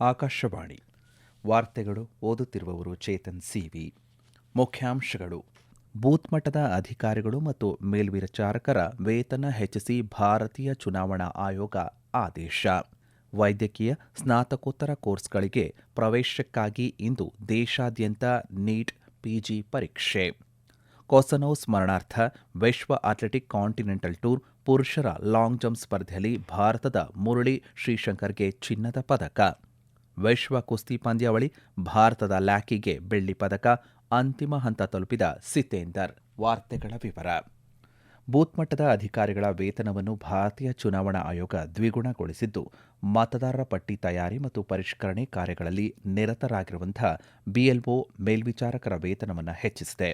ಆಕಾಶವಾಣಿ. ವಾರ್ತೆಗಳು ಓದುತ್ತಿರುವವರು ಚೇತನ್ ಸಿವಿ. ಮುಖ್ಯಾಂಶಗಳು. ಬೂತ್ ಮಟ್ಟದ ಅಧಿಕಾರಿಗಳು ಮತ್ತು ಮೇಲ್ವಿಚಾರಕರ ವೇತನ ಹೆಚ್ಚಿಸಿ ಭಾರತೀಯ ಚುನಾವಣಾ ಆಯೋಗ ಆದೇಶ. ವೈದ್ಯಕೀಯ ಸ್ನಾತಕೋತ್ತರ ಕೋರ್ಸ್ಗಳಿಗೆ ಪ್ರವೇಶಕ್ಕಾಗಿ ಇಂದು ದೇಶಾದ್ಯಂತ ನೀಟ್ ಪಿಜಿ ಪರೀಕ್ಷೆ. ಕೊಸನೋ ಸ್ಮರಣಾರ್ಥ ವಿಶ್ವ ಅಥ್ಲೆಟಿಕ್ ಕಾಂಟಿನೆಂಟಲ್ ಟೂರ್ ಪುರುಷರ ಲಾಂಗ್ ಜಂಪ್ ಸ್ಪರ್ಧೆಯಲ್ಲಿ ಭಾರತದ ಮುರಳಿ ಶ್ರೀಶಂಕರ್ಗೆ ಚಿನ್ನದ ಪದಕ. ವಿಶ್ವ ಕುಸ್ತಿ ಪಂದ್ಯಾವಳಿ ಭಾರತದ ಲ್ಯಾಕಿಗೆ ಬೆಳ್ಳಿ ಪದಕ, ಅಂತಿಮ ಹಂತ ತಲುಪಿದ ಸಿತೇಂದರ್. ವಾರ್ತೆಗಳ ವಿವರ. ಬೂತ್ ಮಟ್ಟದ ಅಧಿಕಾರಿಗಳ ವೇತನವನ್ನು ಭಾರತೀಯ ಚುನಾವಣಾ ಆಯೋಗ ದ್ವಿಗುಣಗೊಳಿಸಿದ್ದು, ಮತದಾರರ ಪಟ್ಟಿ ತಯಾರಿ ಮತ್ತು ಪರಿಷ್ಕರಣೆ ಕಾರ್ಯಗಳಲ್ಲಿ ನಿರತರಾಗಿರುವಂತಹ ಬಿಎಲ್ಒ ಮೇಲ್ವಿಚಾರಕರ ವೇತನವನ್ನು ಹೆಚ್ಚಿಸಿದೆ.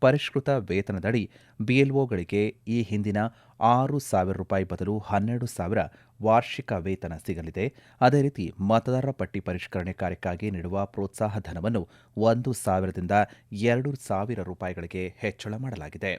ಪರಿಷ್ಕೃತ ವೇತನದಡಿ ಬಿಎಲ್ಒಗಳಿಗೆ ಈ ಹಿಂದಿನ ಆರು ಸಾವಿರ ರೂಪಾಯಿ ಬದಲು ಹನ್ನೆರಡು ಸಾವಿರ ವಾರ್ಷಿಕ ವೇತನ ಸಿಗಲಿದೆ. ಅದೇ ರೀತಿ ಮತದಾರರ ಪಟ್ಟಿ ಪರಿಷ್ಕರಣೆ ಕಾರ್ಯಕ್ಕಾಗಿ ನೀಡುವ ಪ್ರೋತ್ಸಾಹ ಧನವನ್ನು ಒಂದು ಸಾವಿರದಿಂದ ಎರಡು ಸಾವಿರ ರೂಪಾಯಿಗಳಿಗೆ ಹೆಚ್ಚಳ ಮಾಡಲಾಗಿದೆ.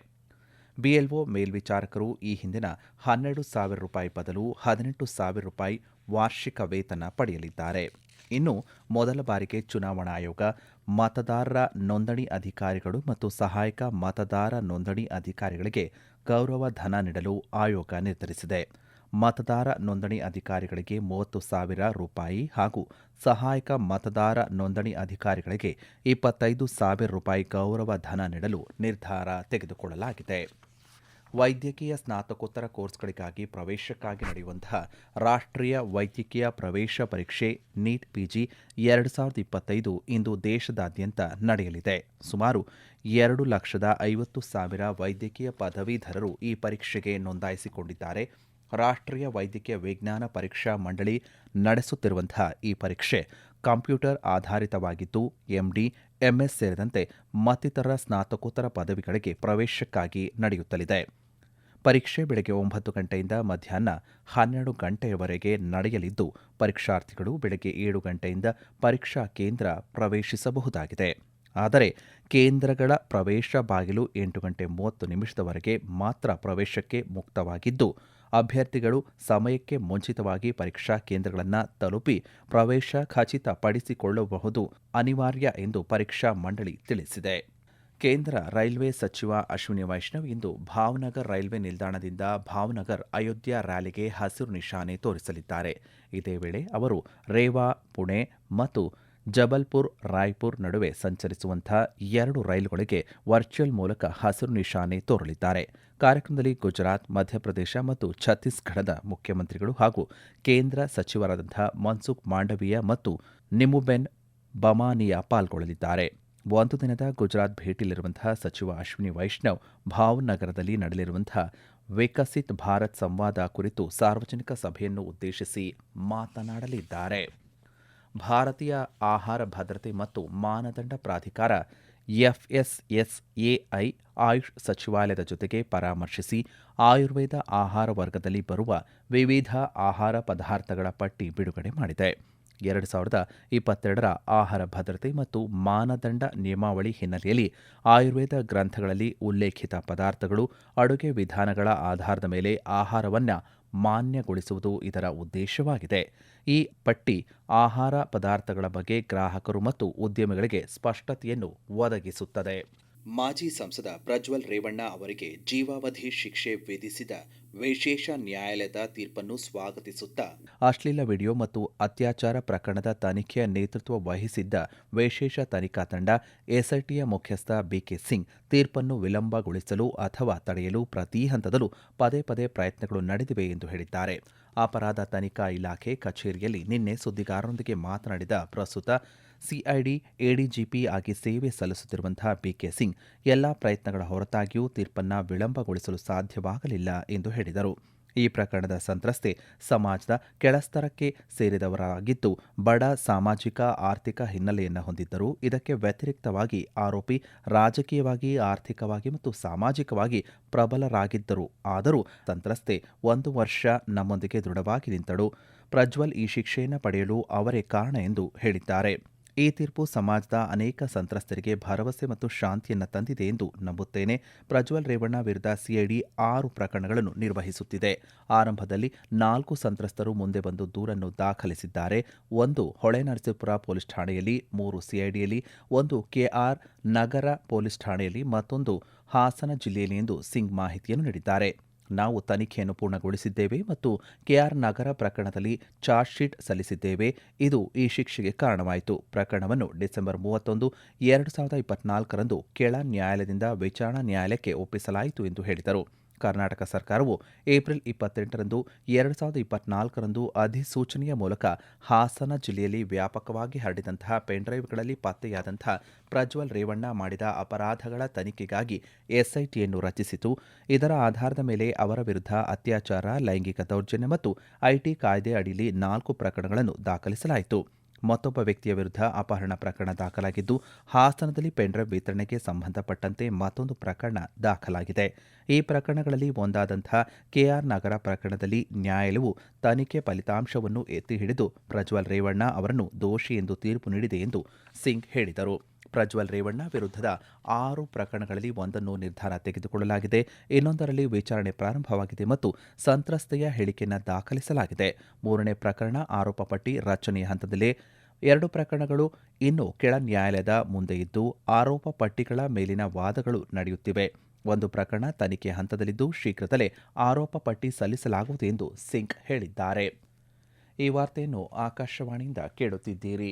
ಬಿಎಲ್ಒ ಮೇಲ್ವಿಚಾರಕರು ಈ ಹಿಂದಿನ ಹನ್ನೆರಡು ಸಾವಿರ ರೂಪಾಯಿ ಬದಲು ಹದಿನೆಂಟು ಸಾವಿರ ರೂಪಾಯಿ ವಾರ್ಷಿಕ ವೇತನ ಪಡೆಯಲಿದ್ದಾರೆ. ಇನ್ನು ಮೊದಲ ಬಾರಿಗೆ ಚುನಾವಣಾ ಆಯೋಗ ಮತದಾರರ ನೋಂದಣಿ ಅಧಿಕಾರಿಗಳು ಮತ್ತು ಸಹಾಯಕ ಮತದಾರ ನೋಂದಣಿ ಅಧಿಕಾರಿಗಳಿಗೆ ಗೌರವ ಧನ ನೀಡಲು ಆಯೋಗ ನಿರ್ಧರಿಸಿದೆ. ಮತದಾರ ನೋಂದಣಿ ಅಧಿಕಾರಿಗಳಿಗೆ ಮೂವತ್ತು ಸಾವಿರ ರೂಪಾಯಿ ಹಾಗೂ ಸಹಾಯಕ ಮತದಾರ ನೋಂದಣಿ ಅಧಿಕಾರಿಗಳಿಗೆ ಇಪ್ಪತ್ತೈದು ಸಾವಿರ ರೂಪಾಯಿ ಗೌರವ ಧನ ನೀಡಲು ನಿರ್ಧಾರ ತೆಗೆದುಕೊಳ್ಳಲಾಗಿದೆ. ವೈದ್ಯಕೀಯ ಸ್ನಾತಕೋತ್ತರ ಕೋರ್ಸ್ಗಳಿಗಾಗಿ ಪ್ರವೇಶಕ್ಕಾಗಿ ನಡೆಯುವಂತಹ ರಾಷ್ಟ್ರೀಯ ವೈದ್ಯಕೀಯ ಪ್ರವೇಶ ಪರೀಕ್ಷೆ ನೀಟ್ ಪಿಜಿ ಎರಡು ಸಾವಿರದ ಇಪ್ಪತ್ತೈದು ಇಂದು ದೇಶದಾದ್ಯಂತ ನಡೆಯಲಿದೆ. ಸುಮಾರು ಎರಡು ಲಕ್ಷದ ಐವತ್ತು ಸಾವಿರ ವೈದ್ಯಕೀಯ ಪದವೀಧರರು ಈ ಪರೀಕ್ಷೆಗೆ ನೋಂದಾಯಿಸಿಕೊಂಡಿದ್ದಾರೆ. ರಾಷ್ಟ್ರೀಯ ವೈದ್ಯಕೀಯ ವಿಜ್ಞಾನ ಪರೀಕ್ಷಾ ಮಂಡಳಿ ನಡೆಸುತ್ತಿರುವಂತಹ ಈ ಪರೀಕ್ಷೆ ಕಂಪ್ಯೂಟರ್ ಆಧಾರಿತವಾಗಿದ್ದು, ಎಂಡಿ ಎಂಎಸ್ ಸೇರಿದಂತೆ ಮತ್ತಿತರ ಸ್ನಾತಕೋತ್ತರ ಪದವಿಗಳಿಗೆ ಪ್ರವೇಶಕ್ಕಾಗಿ ನಡೆಯುತ್ತಲಿದೆ. ಪರೀಕ್ಷೆ ಬೆಳಗ್ಗೆ ಒಂಬತ್ತು ಗಂಟೆಯಿಂದ ಮಧ್ಯಾಹ್ನ ಹನ್ನೆರಡು ಗಂಟೆಯವರೆಗೆ ನಡೆಯಲಿದ್ದು, ಪರೀಕ್ಷಾರ್ಥಿಗಳು ಬೆಳಗ್ಗೆ ಏಳು ಗಂಟೆಯಿಂದ ಪರೀಕ್ಷಾ ಕೇಂದ್ರ ಪ್ರವೇಶಿಸಬಹುದಾಗಿದೆ. ಆದರೆ ಕೇಂದ್ರಗಳ ಪ್ರವೇಶ ಬಾಗಿಲು ಎಂಟು ಗಂಟೆ ಮೂವತ್ತು ನಿಮಿಷದವರೆಗೆ ಮಾತ್ರ ಪ್ರವೇಶಕ್ಕೆ ಮುಕ್ತವಾಗಿದ್ದು ಅಭ್ಯರ್ಥಿಗಳು ಸಮಯಕ್ಕೆ ಮುಂಚಿತವಾಗಿ ಪರೀಕ್ಷಾ ಕೇಂದ್ರಗಳನ್ನು ತಲುಪಿ ಪ್ರವೇಶ ಖಚಿತಪಡಿಸಿಕೊಳ್ಳಬಹುದು ಅನಿವಾರ್ಯ ಎಂದು ಪರೀಕ್ಷಾ ಮಂಡಳಿ ತಿಳಿಸಿದೆ. ಕೇಂದ್ರ ರೈಲ್ವೆ ಸಚಿವ ಅಶ್ವಿನಿ ವೈಷ್ಣವ್ ಇಂದು ಭಾವನಗರ್ ರೈಲ್ವೆ ನಿಲ್ದಾಣದಿಂದ ಭಾವನಗರ್ ಅಯೋಧ್ಯ ರ್ಯಾಲಿಗೆ ಹಸಿರು ನಿಶಾನೆ ತೋರಿಸಲಿದ್ದಾರೆ. ಇದೇ ವೇಳೆ ಅವರು ರೇವಾ, ಪುಣೆ ಮತ್ತು ಜಬಲ್ಪುರ್, ರಾಯ್ಪುರ್ ನಡುವೆ ಸಂಚರಿಸುವಂತಹ ಎರಡು ರೈಲುಗಳಿಗೆ ವರ್ಚುವಲ್ ಮೂಲಕ ಹಸಿರು ನಿಶಾನೆ ತೋರಲಿದ್ದಾರೆ. ಕಾರ್ಯಕ್ರಮದಲ್ಲಿ ಗುಜರಾತ್, ಮಧ್ಯಪ್ರದೇಶ ಮತ್ತು ಛತ್ತೀಸ್ಗಢದ ಮುಖ್ಯಮಂತ್ರಿಗಳು ಹಾಗೂ ಕೇಂದ್ರ ಸಚಿವರಾದಂತಹ ಮನ್ಸುಖ್ ಮಾಂಡವೀಯ ಮತ್ತು ನಿಮುಬೆನ್ ಬಮಾನಿಯಾ ಪಾಲ್ಗೊಳ್ಳಲಿದ್ದಾರೆ. ಒಂದು ದಿನದ ಗುಜರಾತ್ ಭೇಟಿಯಲ್ಲಿರುವಂತಹ ಸಚಿವ ಅಶ್ವಿನಿ ವೈಷ್ಣವ್ ಭಾವನಗರದಲ್ಲಿ ನಡೆಯಲಿರುವಂತಹ ವಿಕಸಿತ್ ಭಾರತ್ ಸಂವಾದ ಕುರಿತು ಸಾರ್ವಜನಿಕ ಸಭೆಯನ್ನು ಉದ್ದೇಶಿಸಿ ಮಾತನಾಡಲಿದ್ದಾರೆ. ಭಾರತೀಯ ಆಹಾರ ಭದ್ರತೆ ಮತ್ತು ಮಾನದಂಡ ಪ್ರಾಧಿಕಾರ ಎಫ್ಎಸ್ಎಸ್ಎಐ ಆಯುಷ್ ಸಚಿವಾಲಯದ ಜೊತೆಗೆ ಪರಾಮರ್ಶಿಸಿ ಆಯುರ್ವೇದ ಆಹಾರ ವರ್ಗದಲ್ಲಿ ಬರುವ ವಿವಿಧ ಆಹಾರ ಪದಾರ್ಥಗಳ ಪಟ್ಟಿ ಬಿಡುಗಡೆ ಮಾಡಿದೆ. ಎರಡು ಸಾವಿರದ ಇಪ್ಪತ್ತೆರಡರ ಆಹಾರ ಭದ್ರತೆ ಮತ್ತು ಮಾನದಂಡ ನಿಯಮಾವಳಿ ಹಿನ್ನೆಲೆಯಲ್ಲಿ ಆಯುರ್ವೇದ ಗ್ರಂಥಗಳಲ್ಲಿ ಉಲ್ಲೇಖಿತ ಪದಾರ್ಥಗಳು, ಅಡುಗೆ ವಿಧಾನಗಳ ಆಧಾರದ ಮೇಲೆ ಆಹಾರವನ್ನು ಮಾನ್ಯಗೊಳಿಸುವುದು ಇದರ ಉದ್ದೇಶವಾಗಿದೆ. ಈ ಪಟ್ಟಿ ಆಹಾರ ಪದಾರ್ಥಗಳ ಬಗ್ಗೆ ಗ್ರಾಹಕರು ಮತ್ತು ಉದ್ಯಮಿಗಳಿಗೆ ಸ್ಪಷ್ಟತೆಯನ್ನು ಒದಗಿಸುತ್ತದೆ. ಮಾಜಿ ಸಂಸದ ಪ್ರಜ್ವಲ್ ರೇವಣ್ಣ ಅವರಿಗೆ ಜೀವಾವಧಿ ಶಿಕ್ಷೆ ವಿಧಿಸಿದ ವಿಶೇಷ ನ್ಯಾಯಾಲಯದ ತೀರ್ಪನ್ನು ಸ್ವಾಗತಿಸುತ್ತಾ ಅಶ್ಲೀಲ ವಿಡಿಯೋ ಮತ್ತು ಅತ್ಯಾಚಾರ ಪ್ರಕರಣದ ತನಿಖೆಯ ನೇತೃತ್ವ ವಹಿಸಿದ್ದ ವಿಶೇಷ ತನಿಖಾ ತಂಡ ಎಸ್ಐಟಿಯ ಮುಖ್ಯಸ್ಥ ಬಿಕೆ ಸಿಂಗ್ ತೀರ್ಪನ್ನು ವಿಳಂಬಗೊಳಿಸಲು ಅಥವಾ ತಡೆಯಲು ಪ್ರತಿ ಹಂತದಲ್ಲೂ ಪದೇ ಪದೇ ಪ್ರಯತ್ನಗಳು ನಡೆದಿವೆ ಎಂದು ಹೇಳಿದ್ದಾರೆ. ಅಪರಾಧ ತನಿಖಾ ಇಲಾಖೆ ಕಚೇರಿಯಲ್ಲಿ ನಿನ್ನೆ ಸುದ್ದಿಗಾರರೊಂದಿಗೆ ಮಾತನಾಡಿದ ಪ್ರಸ್ತುತ ಸಿಐಡಿ, ಎಡಿಜಿಪಿ ಆಗಿ ಸೇವೆ ಸಲ್ಲಿಸುತ್ತಿರುವಂತಹ ಬಿಕೆ ಸಿಂಗ್ ಎಲ್ಲಾ ಪ್ರಯತ್ನಗಳ ಹೊರತಾಗಿಯೂ ತೀರ್ಪನ್ನು ವಿಳಂಬಗೊಳಿಸಲು ಸಾಧ್ಯವಾಗಲಿಲ್ಲ ಎಂದು ಹೇಳಿದರು. ಈ ಪ್ರಕರಣದ ಸಂತ್ರಸ್ತೆ ಸಮಾಜದ ಕೆಳಸ್ತರಕ್ಕೆ ಸೇರಿದವರಾಗಿದ್ದು, ಬಡ ಸಾಮಾಜಿಕ, ಆರ್ಥಿಕ ಹಿನ್ನೆಲೆಯನ್ನು ಹೊಂದಿದ್ದರು ಇದಕ್ಕೆ ವ್ಯತಿರಿಕ್ತವಾಗಿ ಆರೋಪಿ ರಾಜಕೀಯವಾಗಿ, ಆರ್ಥಿಕವಾಗಿ ಮತ್ತು ಸಾಮಾಜಿಕವಾಗಿ ಪ್ರಬಲರಾಗಿದ್ದರು. ಆದರೂ ಸಂತ್ರಸ್ತೆ ಒಂದು ವರ್ಷ ನಮ್ಮೊಂದಿಗೆ ದೃಢವಾಗಿ ನಿಂತಳು. ಪ್ರಜ್ವಲ್ ಈ ಶಿಕ್ಷೆಯನ್ನು ಪಡೆಯಲು ಅವರೇ ಕಾರಣ ಎಂದು ಹೇಳಿದ್ದಾರೆ. ಈ ತೀರ್ಪು ಸಮಾಜದ ಅನೇಕ ಸಂತ್ರಸ್ತರಿಗೆ ಭರವಸೆ ಮತ್ತು ಶಾಂತಿಯನ್ನು ತಂದಿದೆ ಎಂದು ನಂಬುತ್ತೇನೆ. ಪ್ರಜ್ವಲ್ ರೇವಣ್ಣ ವಿರುದ್ಧ ಸಿಐಡಿ ಆರು ಪ್ರಕರಣಗಳನ್ನು ನಿರ್ವಹಿಸುತ್ತಿದೆ. ಆರಂಭದಲ್ಲಿ ನಾಲ್ಕು ಸಂತ್ರಸ್ತರು ಮುಂದೆ ಬಂದು ದೂರನ್ನು ದಾಖಲಿಸಿದ್ದಾರೆ. ಒಂದು ಹೊಳೆನರಸೀಪುರ ಪೊಲೀಸ್ ಠಾಣೆಯಲ್ಲಿ, ಮೂರು ಸಿಐಡಿಯಲ್ಲಿ, ಒಂದು ಕೆಆರ್ ನಗರ ಪೊಲೀಸ್ ಠಾಣೆಯಲ್ಲಿ, ಮತ್ತೊಂದು ಹಾಸನ ಜಿಲ್ಲೆಯಲ್ಲಿ ಎಂದು ಸಿಂಗ್ ಮಾಹಿತಿಯನ್ನು ನೀಡಿದ್ದಾರೆ. ನಾವು ತನಿಖೆಯನ್ನು ಪೂರ್ಣಗೊಳಿಸಿದ್ದೇವೆ ಮತ್ತು ಕೆಆರ್ ನಗರ ಪ್ರಕರಣದಲ್ಲಿ ಚಾರ್ಜ್ ಶೀಟ್ ಸಲ್ಲಿಸಿದ್ದೇವೆ. ಇದು ಈ ಶಿಕ್ಷೆಗೆ ಕಾರಣವಾಯಿತು. ಪ್ರಕರಣವನ್ನು ಡಿಸೆಂಬರ್ ಮೂವತ್ತೊಂದು, ಎರಡು ಸಾವಿರದ ಇಪ್ಪತ್ನಾಲ್ಕರಂದು ಕೆಳ ನ್ಯಾಯಾಲಯದಿಂದ ವಿಚಾರಣಾ ನ್ಯಾಯಾಲಯಕ್ಕೆ ಒಪ್ಪಿಸಲಾಯಿತು ಎಂದು ಹೇಳಿದರು. ಕರ್ನಾಟಕ ಸರ್ಕಾರವು ಏಪ್ರಿಲ್ ಇಪ್ಪತ್ತೆಂಟರಂದು ಎರಡು ಸಾವಿರದ ಇಪ್ಪತ್ನಾಲ್ಕರಂದು ಅಧಿಸೂಚನೆಯ ಮೂಲಕ ಹಾಸನ ಜಿಲ್ಲೆಯಲ್ಲಿ ವ್ಯಾಪಕವಾಗಿ ಹರಡಿದಂತಹ ಪೆನ್ಡ್ರೈವ್ಗಳಲ್ಲಿ ಪತ್ತೆಯಾದಂತಹ ಪ್ರಜ್ವಲ್ ರೇವಣ್ಣ ಮಾಡಿದ ಅಪರಾಧಗಳ ತನಿಖೆಗಾಗಿ ಎಸ್ಐಟಿಯನ್ನು ರಚಿಸಿತು. ಇದರ ಆಧಾರದ ಮೇಲೆ ಅವರ ವಿರುದ್ಧ ಅತ್ಯಾಚಾರ, ಲೈಂಗಿಕ ದೌರ್ಜನ್ಯ ಮತ್ತು ಐಟಿ ಕಾಯ್ದೆ ಅಡಿಯಲ್ಲಿ ನಾಲ್ಕು ಪ್ರಕರಣಗಳನ್ನು ದಾಖಲಿಸಲಾಯಿತು. ಮತ್ತೊಬ್ಬ ವ್ಯಕ್ತಿಯ ವಿರುದ್ಧ ಅಪಹರಣ ಪ್ರಕರಣ ದಾಖಲಾಗಿದ್ದು, ಹಾಸನದಲ್ಲಿ ಪೆನ್ಡ್ರೈವ್ ವಿತರಣೆಗೆ ಸಂಬಂಧಪಟ್ಟಂತೆ ಮತ್ತೊಂದು ಪ್ರಕರಣ ದಾಖಲಾಗಿದೆ. ಈ ಪ್ರಕರಣಗಳಲ್ಲಿ ಒಂದಾದಂಥ ಕೆಆರ್ ನಗರ ಪ್ರಕರಣದಲ್ಲಿ ನ್ಯಾಯಾಲಯವು ತನಿಖೆ ಫಲಿತಾಂಶವನ್ನು ಎತ್ತಿಹಿಡಿದು ಪ್ರಜ್ವಲ್ ರೇವಣ್ಣ ಅವರನ್ನು ದೋಷಿ ಎಂದು ತೀರ್ಪು ನೀಡಿದೆ ಎಂದು ಸಿಂಗ್ ಹೇಳಿದರು. ಪ್ರಜ್ವಲ್ ರೇವಣ್ಣ ವಿರುದ್ಧದ ಆರು ಪ್ರಕರಣಗಳಲ್ಲಿ ಒಂದನ್ನು ನಿರ್ಧಾರ ತೆಗೆದುಕೊಳ್ಳಲಾಗಿದೆ. ಇನ್ನೊಂದರಲ್ಲಿ ವಿಚಾರಣೆ ಪ್ರಾರಂಭವಾಗಿದೆ ಮತ್ತು ಸಂತ್ರಸ್ತೆಯ ಹೇಳಿಕೆಯನ್ನು ದಾಖಲಿಸಲಾಗಿದೆ. ಮೂರನೇ ಪ್ರಕರಣ ಆರೋಪ ಪಟ್ಟಿ ರಚನೆಯ ಹಂತದಲ್ಲೇ. ಎರಡು ಪ್ರಕರಣಗಳು ಇನ್ನು ಕೆಳ ನ್ಯಾಯಾಲಯದ ಮುಂದೆ ಇದ್ದು, ಆರೋಪ ಪಟ್ಟಿಗಳ ಮೇಲಿನ ವಾದಗಳು ನಡೆಯುತ್ತಿವೆ. ಒಂದು ಪ್ರಕರಣ ತನಿಖೆ ಹಂತದಲ್ಲಿದ್ದು, ಶೀಘ್ರದಲ್ಲೇ ಆರೋಪ ಪಟ್ಟಿ ಸಲ್ಲಿಸಲಾಗುವುದು ಎಂದು ಸಿಂಗ್ ಹೇಳಿದ್ದಾರೆ. ಈ ವಾರ್ತೆಯನ್ನು ಆಕಾಶವಾಣಿಯಿಂದ ಕೇಳುತ್ತಿದ್ದೀರಿ.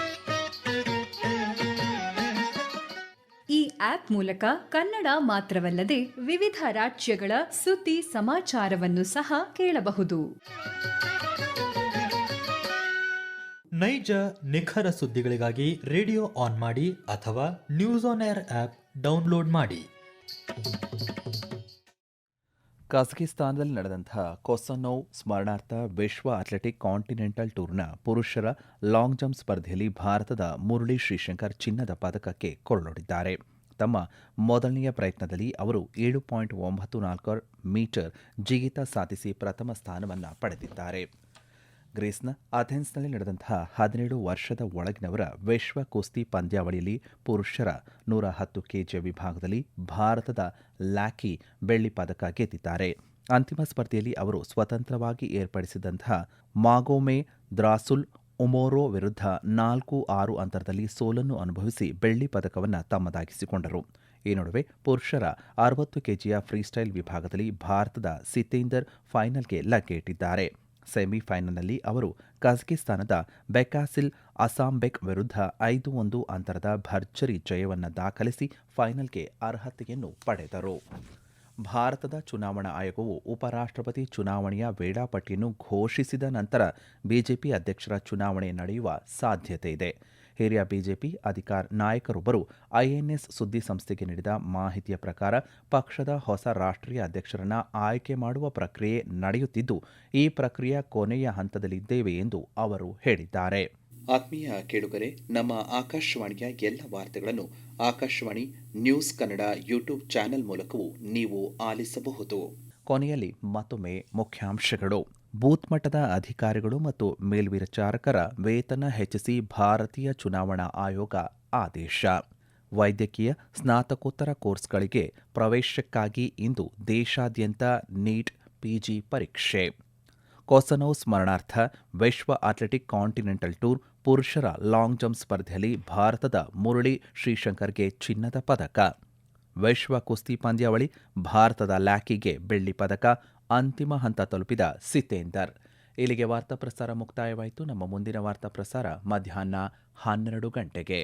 ಆಪ್ ಮೂಲಕ ಕನ್ನಡ ಮಾತ್ರವಲ್ಲದೆ ವಿವಿಧ ರಾಜ್ಯಗಳ ಸುದ್ದಿ ಸಮಾಚಾರವನ್ನು ಸಹ ಕೇಳಬಹುದು. ನೈಜ ನಿಖರ ಸುದ್ದಿಗಳಿಗಾಗಿ ರೇಡಿಯೋ ಆನ್ ಮಾಡಿ ಅಥವಾ News on Air app download ಮಾಡಿ. ಕಜಕಿಸ್ತಾನದಲ್ಲಿ ನಡೆದಂತಹ ಕೊಸನೋವ್ ಸ್ಮರಣಾರ್ಥ ವಿಶ್ವ ಅಥ್ಲೆಟಿಕ್ ಕಾಂಟಿನೆಂಟಲ್ ಟೂರ್ನ ಪುರುಷರ ಲಾಂಗ್ ಜಂಪ್ ಸ್ಪರ್ಧೆಯಲ್ಲಿ ಭಾರತದ ಮುರಳಿ ಶ್ರೀಶಂಕರ್ ಚಿನ್ನದ ಪದಕಕ್ಕೆ ಕೊರಳೊಡ್ಡಿದ್ದಾರೆ. ತಮ್ಮ ಮೊದಲನೆಯ ಪ್ರಯತ್ನದಲ್ಲಿ ಅವರು ಏಳು ಪಾಯಿಂಟ್ ಒಂಬತ್ತು ನಾಲ್ಕು ಮೀಟರ್ ಜಿಗಿತ ಸಾಧಿಸಿ ಪ್ರಥಮ ಸ್ಥಾನವನ್ನು ಪಡೆದಿದ್ದಾರೆ. ಗ್ರೀಸ್ನ ಅಥೆನ್ಸ್ನಲ್ಲಿ ನಡೆದಂತಹ ಹದಿನೇಳು ವರ್ಷದ ಒಳಗಿನವರ ವಿಶ್ವ ಕುಸ್ತಿ ಪಂದ್ಯಾವಳಿಯಲ್ಲಿ ಪುರುಷರ ನೂರ ಹತ್ತು ಕೆಜಿ ವಿಭಾಗದಲ್ಲಿ ಭಾರತದ ಲ್ಯಾಕಿ ಬೆಳ್ಳಿ ಪದಕ ಗೆದ್ದಿದ್ದಾರೆ. ಅಂತಿಮ ಸ್ಪರ್ಧೆಯಲ್ಲಿ ಅವರು ಸ್ವತಂತ್ರವಾಗಿ ಏರ್ಪಡಿಸಿದಂತಹ ಮಾಗೋಮೆ ದ್ರಾಸುಲ್ ಉಮೋರೋ ವಿರುದ್ಧ ನಾಲ್ಕು ಆರು ಅಂತರದಲ್ಲಿ ಸೋಲನ್ನು ಅನುಭವಿಸಿ ಬೆಳ್ಳಿ ಪದಕವನ್ನು ತಮ್ಮದಾಗಿಸಿಕೊಂಡರು. ಈ ನಡುವೆ ಪುರುಷರ ಅರವತ್ತು ಕೆಜಿಯ ಫ್ರೀಸ್ಟೈಲ್ ವಿಭಾಗದಲ್ಲಿ ಭಾರತದ ಸಿತೇಂದರ್ ಫೈನಲ್ಗೆ ಲಗ್ಗೆಯಿಟ್ಟಿದ್ದಾರೆ ಸೆಮಿಫೈನಲ್ನಲ್ಲಿ ಅವರು ಕಜಕಿಸ್ತಾನದ ಬೆಕಾಸಿಲ್ ಅಸಾಂಬೆಕ್ ವಿರುದ್ಧ ಐದು ಒಂದು ಅಂತರದ ಭರ್ಜರಿ ಜಯವನ್ನು ದಾಖಲಿಸಿ ಫೈನಲ್ಗೆ ಅರ್ಹತೆಯನ್ನು ಪಡೆದರು. ಭಾರತದ ಚುನಾವಣಾ ಆಯೋಗವು ಉಪರಾಷ್ಟ್ರಪತಿ ಚುನಾವಣೆಯ ವೇಳಾಪಟ್ಟಿಯನ್ನು ಘೋಷಿಸಿದ ನಂತರ ಬಿಜೆಪಿ ಅಧ್ಯಕ್ಷರ ಚುನಾವಣೆ ನಡೆಯುವ ಸಾಧ್ಯತೆ ಇದೆ. ಹಿರಿಯ ಬಿಜೆಪಿ ಅಧಿಕಾರ ನಾಯಕರೊಬ್ಬರು ಐಎನ್ಎಸ್ ಸುದ್ದಿ ಸಂಸ್ಥೆಗೆ ನೀಡಿದ ಮಾಹಿತಿಯ ಪ್ರಕಾರ ಪಕ್ಷದ ಹೊಸ ರಾಷ್ಟ್ರೀಯ ಅಧ್ಯಕ್ಷರನ್ನ ಆಯ್ಕೆ ಮಾಡುವ ಪ್ರಕ್ರಿಯೆ ನಡೆಯುತ್ತಿದ್ದು, ಈ ಪ್ರಕ್ರಿಯೆ ಕೊನೆಯ ಹಂತದಲ್ಲಿದ್ದೇವೆ ಎಂದು ಅವರು ಹೇಳಿದ್ದಾರೆ. ಆತ್ಮೀಯ ಕೇಳುಗರೆ, ನಮ್ಮ ಆಕಾಶವಾಣಿಯ ಎಲ್ಲ ವಾರ್ತೆಗಳನ್ನು Akashvani news Kannada YouTube channel ಮೂಲಕವೂ ನೀವು ಆಲಿಸಬಹುದು. ಕೊನೆಯಲ್ಲಿ ಮತ್ತೊಮ್ಮೆ ಮುಖ್ಯಾಂಶಗಳು. ಬೂತ್ ಮಟ್ಟದ ಅಧಿಕಾರಿಗಳು ಮತ್ತು ಮೇಲ್ವಿಚಾರಕರ ವೇತನ ಹೆಚ್ಚಿಸಿ ಭಾರತೀಯ ಚುನಾವಣಾ ಆಯೋಗ ಆದೇಶ. ವೈದ್ಯಕೀಯ ಸ್ನಾತಕೋತ್ತರ ಕೋರ್ಸ್ಗಳಿಗೆ ಪ್ರವೇಶಕ್ಕಾಗಿ ಇಂದು ದೇಶಾದ್ಯಂತ ನೀಟ್ ಪಿಜಿ ಪರೀಕ್ಷೆ. ಕೊಸನೋ ಸ್ಮರಣಾರ್ಥ ವಿಶ್ವ ಅಥ್ಲೆಟಿಕ್ ಕಾಂಟಿನೆಂಟಲ್ ಟೂರ್ ಪುರುಷರ ಲಾಂಗ್ ಜಂಪ್ ಸ್ಪರ್ಧೆಯಲ್ಲಿ ಭಾರತದ ಮುರಳಿ ಶ್ರೀಶಂಕರ್ಗೆ ಚಿನ್ನದ ಪದಕ. ವಿಶ್ವ ಕುಸ್ತಿ ಪಂದ್ಯಾವಳಿ ಭಾರತದ ಲ್ಯಾಕಿಗೆ ಬೆಳ್ಳಿ ಪದಕ, ಅಂತಿಮ ಹಂತ ತಲುಪಿದ ಸಿತೇಂದರ್. ಇಲ್ಲಿಗೆ ವಾರ್ತಾ ಪ್ರಸಾರ ಮುಕ್ತಾಯವಾಯಿತು. ನಮ್ಮ ಮುಂದಿನ ವಾರ್ತಾ ಪ್ರಸಾರ ಮಧ್ಯಾಹ್ನ ಹನ್ನೆರಡು ಗಂಟೆಗೆ.